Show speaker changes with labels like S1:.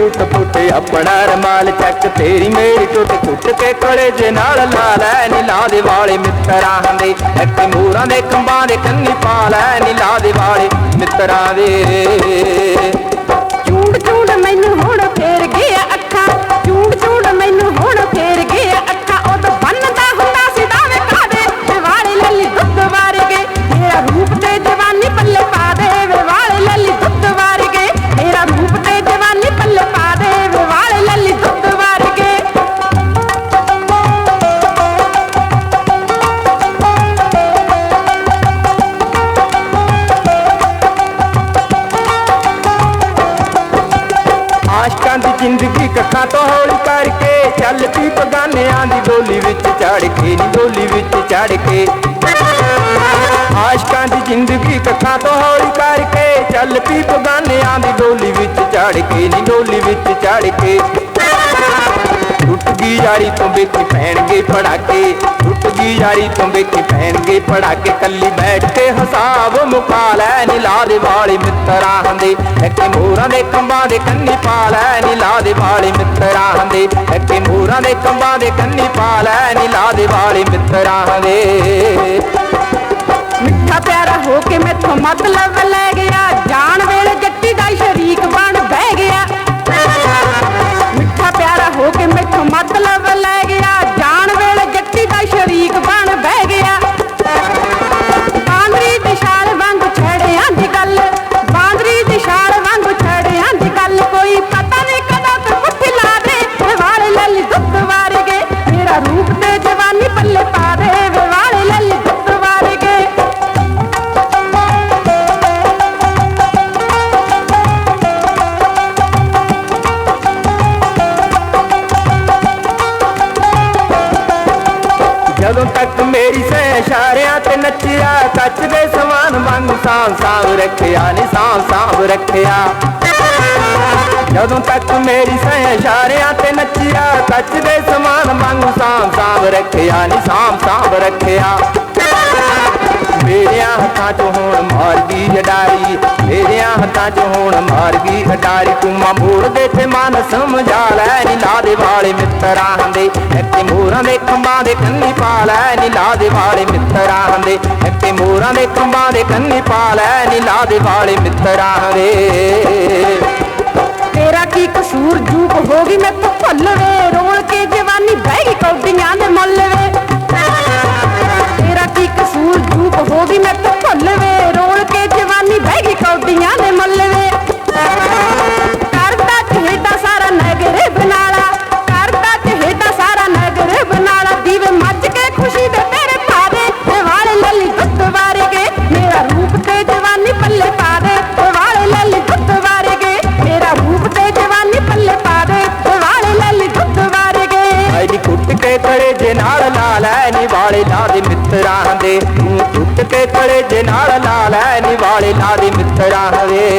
S1: ਟੁੱਟ ਫੁੱਟ ਆਪਣਾ ਰਮਾਲ ਚੱਕ ਤੇਰੀ ਮੇਰੀ ਟੁੱਟ ਟੁੱਟ ਕੇ ਕਲੇ ਜੇ ਨਾਲ ਲਾ ਲੈ ਨੀ ਲਾ ਦੇ ਵਾਲੇ ਮਿੱਤਰਾਂ ਦੇ। ਇੱਕ ਮੂਰਾਂ ਦੇ ਕੰਬਾਂ ਦੇ ਕੰਨੀ ਪਾ ਲੈ ਨੀ ਲਾ ਦੇ ਵਾਲੇ ਮਿੱਤਰਾਂ ਦੇ। ਜ਼ਿੰਦਗੀ ਕੱਖਾਂ ਤੋਂ ਹੌਲੀ ਕਰਕੇ ਚੱਲ ਪੀ ਪਗਾਨਿਆਂ ਦੀ ਡੋਲੀ ਵਿੱਚ ਚੜ ਕੇ, ਨੀ ਡੋਲੀ ਵਿੱਚ ਚੜ ਕੇ। ਆਸ਼ਕਾਂ ਦੀ ਜ਼ਿੰਦਗੀ ਕੱਖਾਂ ਤੋਂ ਹੌਲੀ ਕਰਕੇ ਚੱਲ ਪੀ ਪਗਾਨਿਆਂ ਦੀ ਡੋਲੀ ਵਿੱਚ ਚੜ ਕੇ, ਨੀ ਡੋਲੀ ਵਿੱਚ ਚੜ ਕੇ। ਟੁੱਟ ਗਈ ਯਾਰੀ ਤੋਂ ਵੇਖੀ ਪੈਣਗੇ ਪੜਾਕੇ ਟੁੱਟ ਗਈ ਯਾਰੀ ਤੋਂ ਵੇਖੀ ਪੈਣਗੇ ਪੜਾਕੇ, ਕੱਲੀ ਬੈਠ ਕੇ ਹਿਸਾਬ ਮੁਕਾ ਲੈ, ਨੀ ਲਾ ਦੇ ਵਾਲੇ ਮਿੱਤਰਾਂ ਦੇ ਇੱਕੇ ਮੋਰਾਂ ਦੇ ਕੰਬਾਂ ਦੇ ਕੰਨੀ ਪਾ ਲੈ। ਮਿੱਤਰਾਂ ਹੰਦੇ ਇੱਕੇ ਦੇ ਕੰਬਾਂ ਦੇ ਕੰਨੀ ਪਾ ਲੈ ਨੀ ਲਾ ਦੇ ਵਾਲੇ ਮਿੱਤਰਾਂ
S2: ਦੇ। ਮਿੱਠਾ ਪਿਆਰਾ ਹੋ ਕੇ ਮੈਥੋਂ ਮਤਲਬ
S1: ਜਦੋਂ ਤੱਕ ਮੇਰੀ ਸੈ ਇਸ਼ਾਰਿਆਂ ਤੇ ਨੱਚਿਆ, ਸੱਚ ਦੇ ਸਮਾਨ ਵਾਂਗੂ ਸਾਂਭ ਸਾਂਭ ਰੱਖਿਆ, ਨੀ ਸਾਂਭ ਸਾਂਭ ਰੱਖਿਆ। ਜਦੋਂ ਤੱਕ ਮੇਰੀ ਸੈ ਇਸ਼ਾਰਿਆਂ ਤੇ ਨੱਚਿਆ, ਸੱਚ ਦੇ ਸਮਾਨ ਵਾਂਗੂ ਸਾਂਭ ਸਾਂਭ ਰੱਖਿਆ, ਨੀ ਸਾਂਭ ਸਾਂਭ ਰੱਖਿਆ। ਮੇਰਿਆਂ ਹੱਥਾਂ 'ਚ ਹੁਣ ਮਾਰ ਅਡਾਰੀ ਜਡਾਰੀ ਮੇਰਿਆਂ ਹੱਥਾਂ 'ਚ ਹੁਣ ਮਾਰ ਗਈ ਤੂੰ ਮਾਂ ਮੋੜ ਦੇ ਤੇ ਮਨ ਸਮਝਾ ਲੈ ਨੀ ਦੇ ਵਾਲੇ ਮਿੱਤਰਾਂ ਦੇ। ਇੱਥੇ ਮੋਰਾਂ ਦੇ ਖੰਭਾਂ ਦੇ ਕੰਨੀ ਪਾ ਲੈ ਨੀ ਲਾ ਦੇ ਵਾਲੇ ਮਿੱਤਰਾਂ ਦੇ। ਇੱਥੇ ਮੋਰਾਂ ਦੇ ਖੰਭਾਂ ਦੇ ਕੰਨੀ ਪਾ ਲੈ ਨੀ ਲਾ ਦੇ ਵਾਲੇ ਮਿੱਤਰਾਂ ਦੇ।
S2: ਤੇਰਾ ਕੀ ਕਸੂਰ ਜੂਕ ਹੋ ਗਈ, ਮੈਂ ਤਾਂ ਭੁੱਲ ਵੇ ਰੋਲ ਕੇ ਜਵਾਨੀ ਬਹਿ
S1: ਲੈ ਨੀ ਦੇ ਮਿੱਤਰਾਂ ਦੇ। ਤੂੰ ਟੁੱਟ ਕੇ ਕੜੇ ਜੇ ਨਾਲ ਲਾ ਲੈ ਨੀ ਵਾਲੇ ਮਿੱਤਰਾਂ ਦੇ।